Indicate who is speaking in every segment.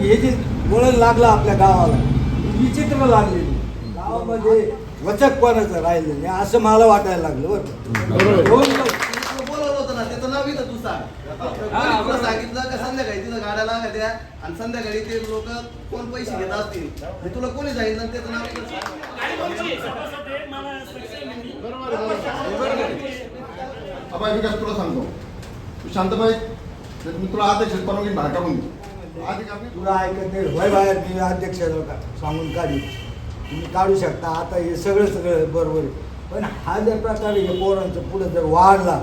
Speaker 1: हे जे वळण लागलं आपल्या गावाला विचित्र लागलेली. गावामध्ये वचकपणाचं राहिलं नाही असं मला वाटायला लागलं बरं. दोन लोक-
Speaker 2: बोलवलं होतं ना त्याचं नाव इथं तू सांग. कोणी तुला सांगितलं का संध्याकाळी तिथं गाड्या लागायच्या आणि संध्याकाळी ते लोक कोण पैसे घेत असतील? हे तुला कोणी सांगितलं आणि त्याचं नाव इथं सांग.
Speaker 3: अबाय विकास तुला सांगतो. तू शांतबाई तर मी तुला अध्यक्ष परवानगी बाहेर आपली
Speaker 1: तुला ऐकत नाही. वय बाहेर मी अध्यक्ष का सांगून काढी तुम्ही काढू शकता. आता हे सगळं सगळं बरोबर आहे. पण हा जर प्रकार हे पोरांचं पुढं जर वाढला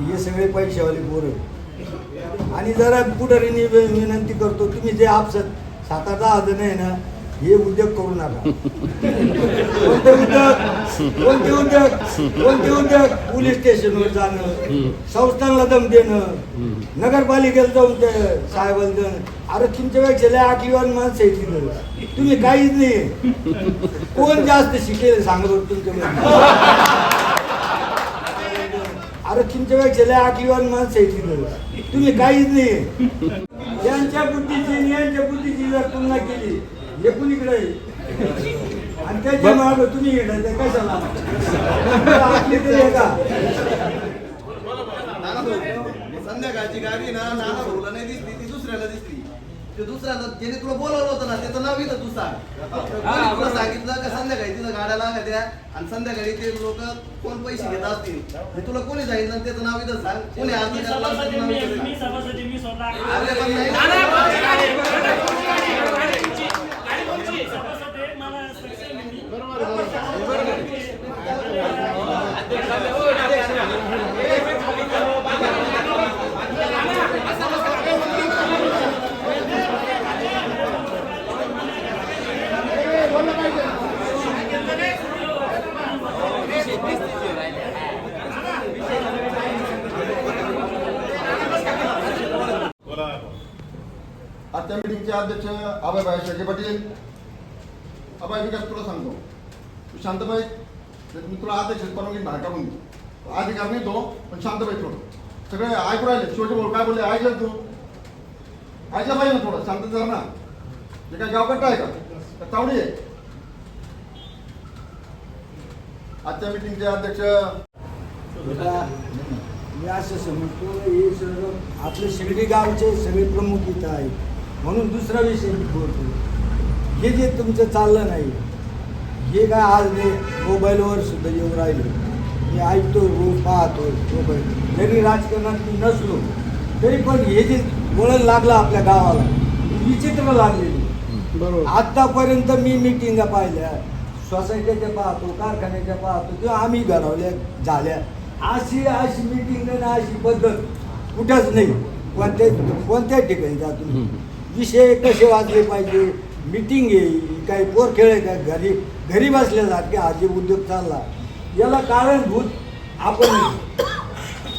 Speaker 1: हे सगळे पैशावाले पोरं आहे. आणि जरा वि- विनंती करतो तुम्ही जे आपसत सात आठ दहा जण आहे ना हे उद्योग करू नका. कोणते उद्योग? कोणते उद्योग? कोणते उद्योग? पोलीस स्टेशनवर जाणं संस्थांना दम देणं नगरपालिकेला जाऊन ते साहेबाला देणं. अरे तुमच्यापेक्षा लय आठवीवान माणसं आहे तिथं तुम्ही काहीच नाही कोण जास्त शिकेल सांगत बरं तुमच्या अरे तुमच्यापेक्षा लय आठवीवान माणसं आहे तिथं तुम्ही काहीच नाही यांच्या बुद्धीची यांच्या बुद्धीची जर तुलना केली हे कुणीकडे आहे? आणि त्याच्या माग तुम्ही येणार कशाला आपली तरी का
Speaker 2: संध्याकाळची गाडी ना नाना भाऊला नाही दिसली ती दुसऱ्याला दिसली ते दुसऱ्याला ज्याने तुला बोलवलं होतं ना त्याचं नाव इथं तू सांग तुला सांगितलं का संध्याकाळी तिथं गाड्या लागायच्या आणि संध्याकाळी ते लोक कोण पैसे घेत असतील हे तुला कोणी सांगितलं त्याचं नाव इथं सांग कोणी. अरे पण नाही
Speaker 3: आजच्या मीटिंगचे अध्यक्ष अभयभाई शेखे पाटील. अभय विकास तुला सांगतो? तू शांतबाई मी तुला अध्यक्ष परवानगी बाहेर काढून देतो अधिकार नाही तो पण शांतबाई थोडं सगळे ऐकू राहिले शेवटी बोल काय बोलले? ऐकलं तू. ऐकलं पाहिजे ना थोडं शांत जर ना हे काय गावकट्टा आहे का? का तावडी आहे? आजच्या मीटिंगचे अध्यक्ष
Speaker 1: मी असं समजतो हे सर्व आपले शिर्डी गावचे सगळे प्रमुख इथं आहेत. म्हणून दुसरा विषय मी बोलतो. हे जे तुमचं चाललं नाही हे काय आज मी मोबाईलवर सुद्धा येऊन राहिले. मी ऐकतो रोज पाहतो मोबाईल. जरी राजकारणात मी नसलो तरी पण हे जे वळण लागलं आपल्या गावाला विचित्र लागलेली.
Speaker 3: बरोबर.
Speaker 1: आतापर्यंत मी मिटिंगा पाहिल्या सोसायटीच्या पाहतो कारखान्याच्या पाहतो किंवा आम्ही घडवल्या झाल्या. अशी अशी मिटिंग आणि अशी पद्धत कुठंच नाही. कोणत्या कोणत्या ठिकाणी जा तुम्ही विषय कसे वाचले पाहिजे? मिटिंग आहे काही पोर खेळ आहे का? घरी घरी बसल्यासारखे हा जे उद्योग चालला. याला कारणभूत आपण.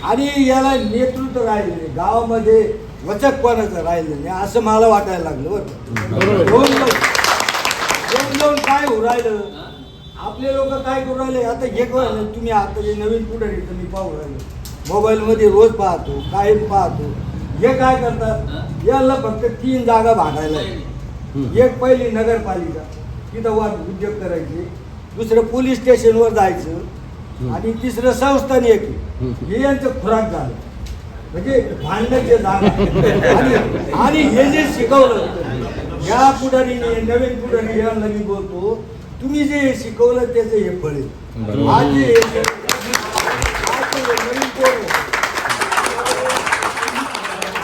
Speaker 1: आणि याला नेतृत्व राहिलेले गावामध्ये वचकपणाचं राहिलं नाही असं मला वाटायला लागलं बरं. दोन दोन दोन काय राहिलं आपले लोक काय करू राहिले? आता हे करू तुम्ही आता जे नवीन पुढे मी पाहू राहिले. मोबाईलमध्ये रोज पाहतो कायम पाहतो. हे काय करतात? याला फक्त तीन जागा भागायला. एक पहिली नगरपालिका. तिथं वर उद्योग करायचे. दुसरं पोलीस स्टेशनवर जायचं. आणि तिसरं संस्थान एक. हे यांचं खुराक झालं. म्हणजे भांडण्याचे जागा आणि आणि हे जे शिकवलं. या पुढारीने नवीन पुढारी यांना मी बोलतो तुम्ही जे शिकवलं त्याचं हे फळ आहे. आज जे आज जे नवीन पोरं,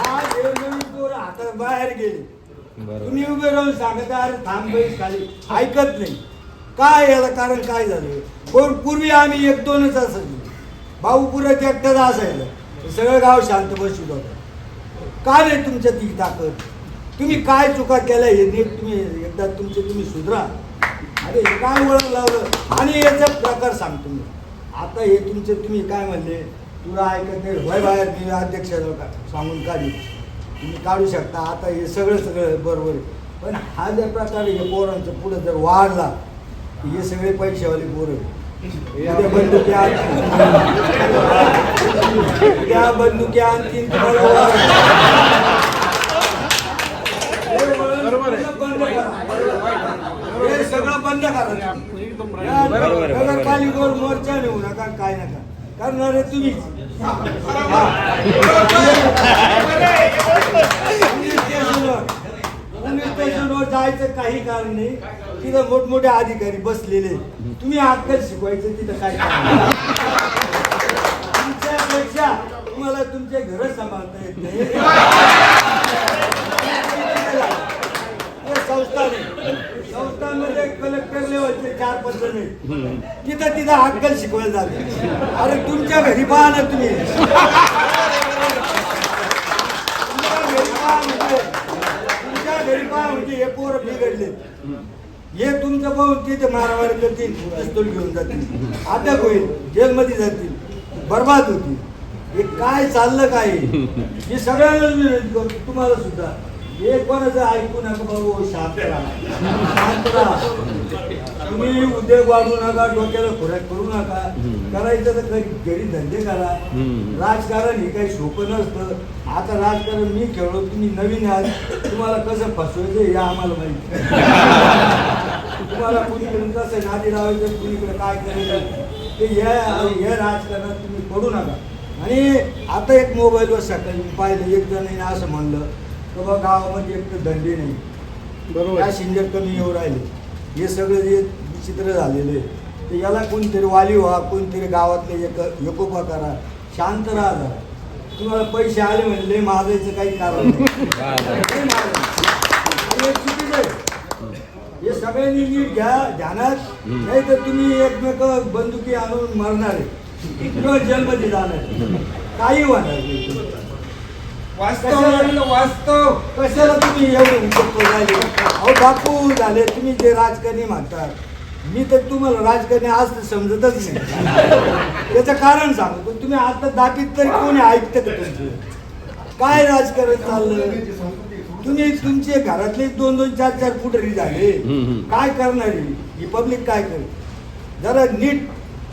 Speaker 1: आज हे नवीन पोरं हातात बाहेर गेले. तुम्ही उभे राहून सांगता अरे थांब बैस खाली. ऐकत नाही. काय याला कारण काय झालं? पण पूर्वी आम्ही एक दोनच असायचो. भाऊ पुरत एकटाच असायचं सगळं गाव शांत बसत होतं. का नाही तुमच्या ती ताकद? तुम्ही काय चुका केल्या हे नीट तुम्ही एकदा तुमचे तुम्ही सुधरा. अरे हे काय वळण लावलं? आणि याचा प्रकार सांगतो मी. आता हे तुमचे तुम्ही काय म्हणले? तुला ऐकत नाही. वय बाहेर मी अध्यक्ष का सांगून काढी तुम्ही काढू शकता. आता हे सगळं सगळं बरोबर पण हा जर प्रकार हे पोरांचं पुढं जर वाढला हे सगळे पैशावाले पोरं त्या बंदुक्या आणतील. त्या बंदुक्या आणतील सगळं बंद करा. नगरपालिकेवर मोर्चा नेऊ नका काय नका. करणारे तुम्हीच. कारण नाही. तिथं मोठमोठे अधिकारी बसलेले तुम्ही आजकाल शिकवायचं तिथं काय तुमच्यापेक्षा तुम्हाला तुमचे घर सांभाळता येत नाही. संस्था संस्थान संस्थांमध्ये कलेक्टर लेवलचे चार पाच जण तिथं तिथं अक्कल शिकवायला जाते. अरे तुमच्या घरी पहा ना तुम्ही. तुमच्या घरी पहा म्हणजे तुमच्या घरी पहा म्हणजे हे पोरं बिघडले हे तुमचं पाहून तिथे मारामारी करतील पिस्तूल घेऊन जातील अटक होईल जेलमध्ये जातील बर्बाद होतील. हे काय चाललं काय? हे सगळ्यांना तुम्हाला सुद्धा. हे कोणाच ऐकू नका बाबू शापेला तुम्ही उद्योग वाढू नका डोक्याला खुराक करू नका. करायचं तर घरी धंदे करा. राजकारण हे काही सोपं नसतं. आता राजकारण मी खेळलो तुम्ही नवीन आहात. तुम्हाला कसं फसवायचं हे आम्हाला माहिती तुम्हाला कुणीकडून कसं नादी लावायचं कुणीकडे काय करायचं? ते या या राजकारणात तुम्ही पडू नका. आणि आता एक मोबाईलवर सकाळी पाहिलं एक जण असं म्हणलं की बा गावामध्ये एक तर धंदे नाही.
Speaker 3: बरोबर.
Speaker 1: काय सिंजर कमी येऊ राहिले? हे सगळं जे विचित्र झालेलं आहे तर याला कोणतरी वाली व्हा कोणतरी गावातले एक एकोपा करा शांत राहा जरा. तुम्हाला पैसे आले म्हणले मागायचं काही कारण नाही. हे चुकीचं आहे. हे सगळ्यांनी नीट घ्या ध्यानात. नाही तर तुम्ही एकमेक बंदुकी आणून मरणार आहे. किंवा जेलमध्ये जाणार. काही होणार नाही. कशाला वास्तव? कशाला तुम्ही एवढे राहिले? अहो बापू झाले तुम्ही जे राजकारणी म्हणतात मी तर तुम्हाला राजकारणी आज तर समजतच नाही. त्याचं कारण सांगतो तुम्ही आता दाटीत तरी कोणी ऐकतं का तुमचं? काय राजकारण चाललं? तुम्ही तुमचे घरातले दोन दोन चार चार फुटरी झाले. काय करणार? ही? पब्लिक काय करेल? जरा नीट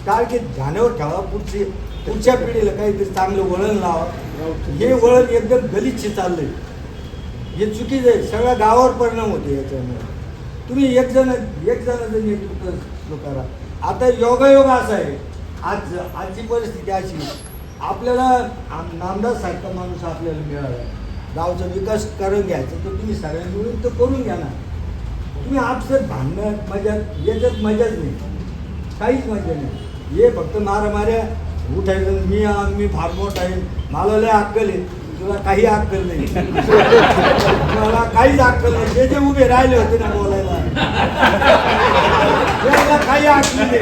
Speaker 1: टार्गेट ध्यानावर ठेवा पुढचे पुढच्या पिढीला काहीतरी चांगलं वळण लावा. हे वळण एकदम गलिच्छ चाललंय. हे चुकीचं आहे. सगळ्या गावावर परिणाम होतो याच्यामुळे. तुम्ही एक जण एक जणाचं नेतृत्व करा आता योगायोग असा आहे. आज आजची परिस्थिती अशी आपल्याला आम- नामदार सारखा माणूस आपल्याला मिळाला. गावचा विकास करून घ्यायचा तर तुम्ही सगळ्यांनी मिळून तर करून घ्या ना. तुम्ही आपसत भांडण मजा याच्यात मजाच नाही. काहीच मजा नाही. हे फक्त मारामाऱ्या माऱ्या उठायचं मी मी फार मोठा आहे. मला लय अक्कल आहे. तुला काही अक्कल नाही. मला काहीच अक्कल नाही. जे जे उभे राहिले होते ना बोलायला. काही अक्कल नाही.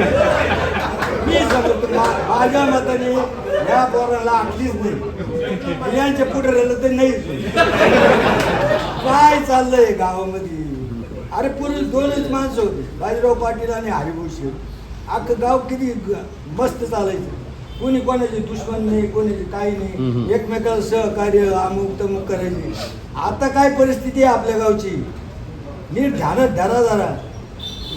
Speaker 1: मी सांगतो माझ्या मताने या पोराला अक्कलीच नाही. यांच्या पुढे राहिलं तर नाही. काय चाललंय गावामध्ये? अरे पूर्वी दोनच माणसं होते. बाजीराव पाटील आणि हरिभाऊ शेठ. अख्खं गाव किती मस्त चालायचं. कोणी कोणाचे दुश्मन नाही कोणाचे काही नाही. एकमेकाला सहकार्य अमुक तमुक करायचे. आता काय परिस्थिती आहे आपल्या गावची? नीट ध्यानात धरा जरा.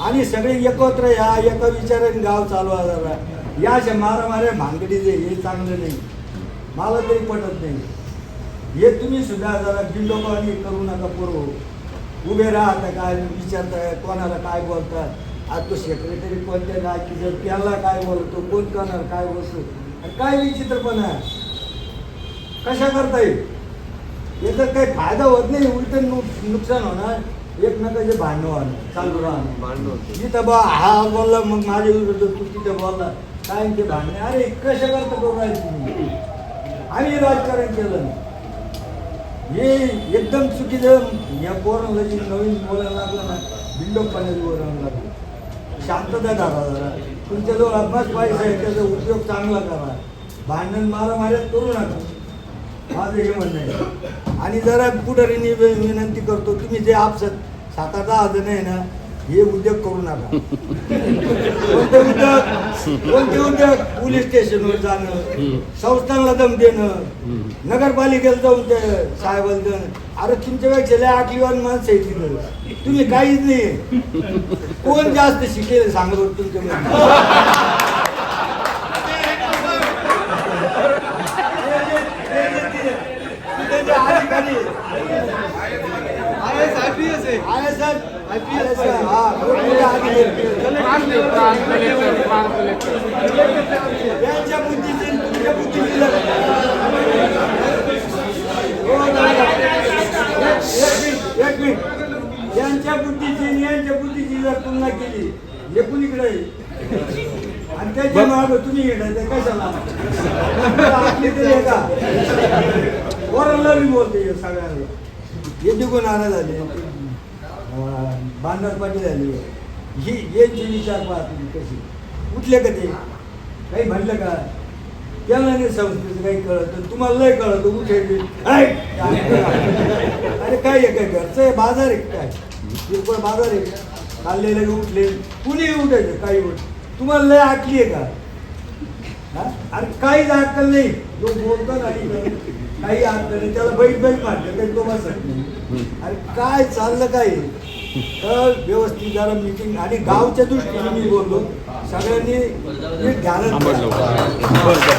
Speaker 1: आणि सगळे एकत्र या एका विचाराने गाव चालवा जरा. या अशा मारामाऱ्या भानगडीचे हे चांगलं नाही. मला तरी पटत नाही. हे तुम्ही सुद्धा जरा बिंडोबानी करू नका पूर्व उभे राहता काय विचारताय कोणाला काय बोलतात. आज तो सेक्रेटरी कोणत्या जायची त्याला काय बोलतो कोण करणार काय बोलतो? आणि काय विचित्रपणा आहे? कशा करता येईल? याचा काही फायदा होत नाही उलट नुकसान होणार. एकमेकाचे भांडणं होणार चालू राहणार. जिथं बा हा बोलला मग माझ्या विरुद्ध तू तिथं बोलला. काय ते भांडणे? अरे कशा करता करू राहिले तुम्ही? आम्ही राजकारण केलं नाही. हे एकदम चुकीचं या पोरांना नवीन बोलायला लागलं ना बिंडोकपणाचं बोलायला लागलं. शांतता धरा जरा तुमच्याजवळ अभ्यास पाहिजे आहे त्याचा उपयोग चांगला करा. भांडण मारामाऱ्यात करू नका. माझं हे म्हणणं आहे. आणि जरा पुढारीने विनंती करतो तुम्ही जे आपसत सात आठ दहा जण आहे ना हे उद्योग करू नका. कोणते उद्योग? कोणते उद्योग? पोलीस स्टेशनवर जाणं संस्थांना दम देणं नगरपालिकेला जाऊन ते साहेबाला देणं. अरे तुमच्यापेक्षा लय आठवीवान माणसं आहे तिथं तुम्ही काहीच नाही कोण जास्त शिकेल सांगा बरं तुमच्यामध्ये ते जे- ते जे अधिकारी
Speaker 2: I A S I P
Speaker 1: S sir आहे सर हा मोठमोठे अधिकारी. यांच्या बुद्धीची तुमच्या बुद्धीची लढत. हो, दादा. एक मिनिट एक मिनिट यांच्या बुद्धीची यांच्या बुद्धीची जर तुलना केली हे कुणीकडे? आणि त्याच्या मागं तुम्ही येणार कशाला? आपली तरी आहे का? वरला मी बोलते सगळ्यांना. हे निघून आणा झाले. बांधर पाटी झाली. ही यांची विचार पहा तुम्ही कशी? उठले का ते? काही म्हणलं का? त्याला नाही संस्कृत काही कळत तुम्हाला लय कळत उठे अरे काय आहे काय घरचं आहे बाजार आहे काय? किरकोळ बाजार आहे. खाल्लेले उठले. कुणी उठायचं? काही उठ. तुम्हाला लय आटली आहे का? अरे काहीच अक्कल नाही. जो बोलतो नाही काही अक्कल नाही. त्याला बैठ बैठ मारलं काही तो बसत नाही. अरे काय चाललं काय तर व्यवस्थित जरा मिटिंग आणि गावच्या दृष्टीने मी बोललो सगळ्यांनी नीट ध्यानात